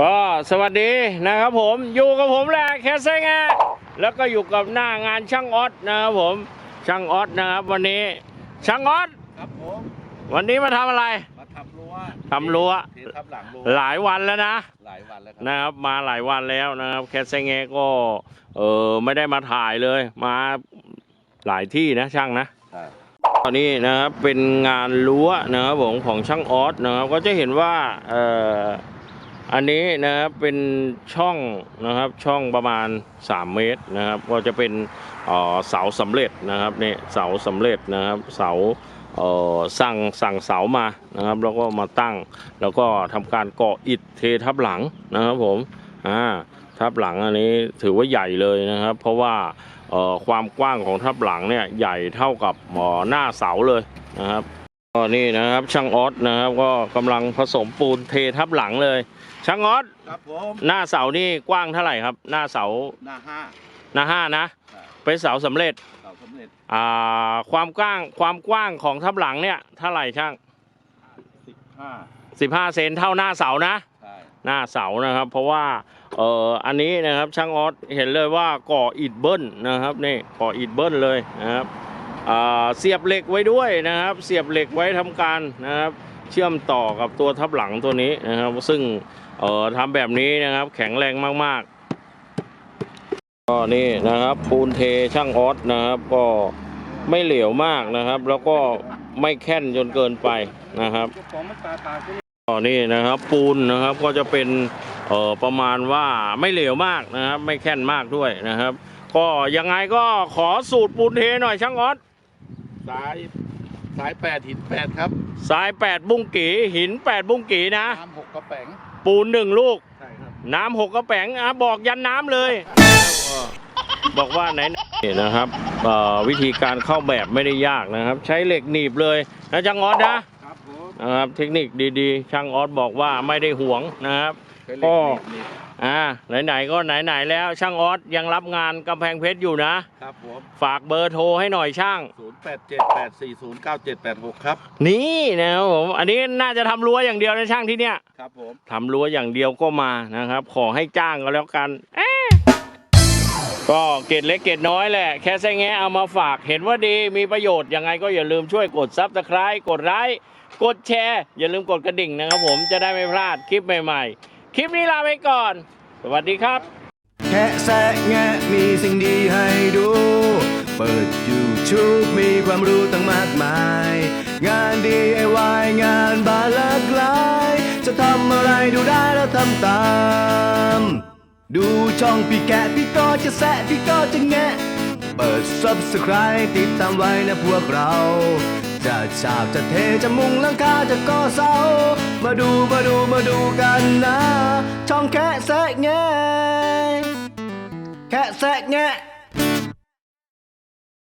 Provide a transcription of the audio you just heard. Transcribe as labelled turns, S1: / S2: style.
S1: ก็สวัสดีนะครับผมอยู่กับผมแหละแคสเซ่งะแล้วก็อยู่กับหน้างานช่างออสนะครับผมช่างออสนะครับ วันนี้ช่างออส
S2: ครับผม
S1: วันนี้มาทำอะไร
S2: มาทำรั้ว
S1: ทำรั้ว
S2: เททับหลังรั้ว
S1: หลายวันแล้วนะ
S2: หลายวันแล้วครั
S1: นะครับ มาหลายวันแล้วนะครับ แคสเซ่งะก็เออไม่ได้มาถ่ายเลย มาหลายที่นะช่างนะ
S2: ใช่
S1: ตอนนี้นะครับเป็นงานรั้วนะครับผมของช่างออสนะครับก็จะเห็นว่าเอ่อ อันนี้นะครับเป็นช่องนะครับช่องประมาณ 3 เมตรนะครับ ก็จะเป็นเสาสำเร็จนะครับนี่เสาสำเร็จนะครับเสาสั่งสั่งเสามานะครับ แล้วก็มาตั้ง แล้วก็ทำการเก่ออิฐเททับหลังนะครับผมอ่าทับหลังอันนี้ถือว่าใหญ่เลยนะครับ เพราะว่าความกว้างของทับหลังเนี่ยใหญ่เท่ากับหมอหน้าเสาเลยนะครับ ก็นี่นะครับช่างออสนะครับก็กำลังผสมปูนเททับหลังเลย ช่างออส
S2: ครับผม
S1: หน้าเสานี่กว้างเท่าไหร่ครับ หน้าเสา
S2: หน้าห้า
S1: หน้าห้านะ
S2: ใช่
S1: เป็นเสาสำเร็จ
S2: เสาสำเร็จ
S1: อ่าความกว้างความกว้างของทับหลังเนี่ยเท่าไหร่ช่าง
S2: สิบห้า
S1: 15เซนเท่าหน้าเสานะ
S2: ใช่
S1: หน้าเสานะครับ เพราะว่าเอ่ออันนี้นะครับช่างออสเห็นเลยว่าก่ออิฐเบิ้ลนะครับนี่ก่ออิฐเบิ้ลเลยนะครับอ่า เสียบเหล็กไว้ด้วยนะครับ เสียบเหล็กไว้ทำการนะครับ เชื่อมต่อกับตัวทับหลังตัวนี้นะครับ ซึ่งเอ่อทำแบบนี้นะครับ แข็งแรงมากๆ ก็นี่นะครับปูนเทช่างออสนะครับ ก็ไม่เหลวมากนะครับ แล้วก็ไม่แค่นจนเกินไปนะครับ
S2: ของมันตาตาขึ้น
S1: อ๋อนี่นะครับปูนนะครับก็จะเป็นเอ่อประมาณว่าไม่เหลวมากนะครับ ไม่แค่นมากด้วยนะครับ ก็ยังไงก็ขอสูตรปูนเทหน่อยช่างออส
S2: สายสายแปดหินแปดครับ
S1: สาย 8 บุ้งกีหิน 8 บุ้งกีนะ
S2: น้ำหกกระแป๋ง
S1: ปูนหนึ่งลูก
S2: ใช่ครับ
S1: น้ำหกกระแป๋งอะบอกยันน้ำเลย บอกว่าไหนนี่นะครับเอ่อวิธีการเข้าแบบไม่ได้ยากนะครับ ใช้เหล็กหนีบเลยนะช่างออสนะครับ
S2: ผม
S1: นะครับเทคนิคดีๆ ช่างออสบอกว่าไม่ได้ห่วงนะครับ
S2: ใช้เห
S1: ก็
S2: ล็กนี่
S1: อ่าไหนๆก็ไหนๆแล้วช่างออสยังรับงานกำแพงเพชรอยู่นะ
S2: ครับผม
S1: ฝากเบอร์โทรให้หน่อยช่าง
S2: ศูนย์แปดเจ็ดแปดสี่ศูนย์เก้าเจ็ดแปดหกครับ
S1: นี่นะครับผมอันนี้น่าจะทำรั้วอย่างเดียวนะช่างที่เนี้ย
S2: ครับผม
S1: ทำรั้วอย่างเดียวก็มานะครับ ขอให้จ้างก็แล้วกันเอ๊ะก็เกรดเล็กเกรดน้อยแหละ แค่แซงแงะเอามาฝากเห็นว่าดีมีประโยชน์ยังไงก็อย่าลืมช่วยกดซับสไคร b ์กดไลค์กดแชร์ อย่าลืมกดกระดิ่งนะครับผมจะได้ไม่พลาดคลิปใหม่ ๆ คลิปนี้ลาไปก่อน สวัสดีครับ
S3: แค่แซะแงะมีสิ่งดีให้ดู เปิด YouTube มีความรู้ตั้งมากมาย งาน DIY งานบานหลากหลาย จะทำอะไรดูได้แล้วทำตาม ดูช่องพี่แกะพี่ก็จะแซะพี่ก็จะแงะ เปิด Subscribe ติดตามไว้นะพวกเรา จะฉาบจะเทจะมุงหลังคาจะก่อเสา มาดูมาดูมาดูกันนะ ช่องแค่แซะแงแค่แซะแง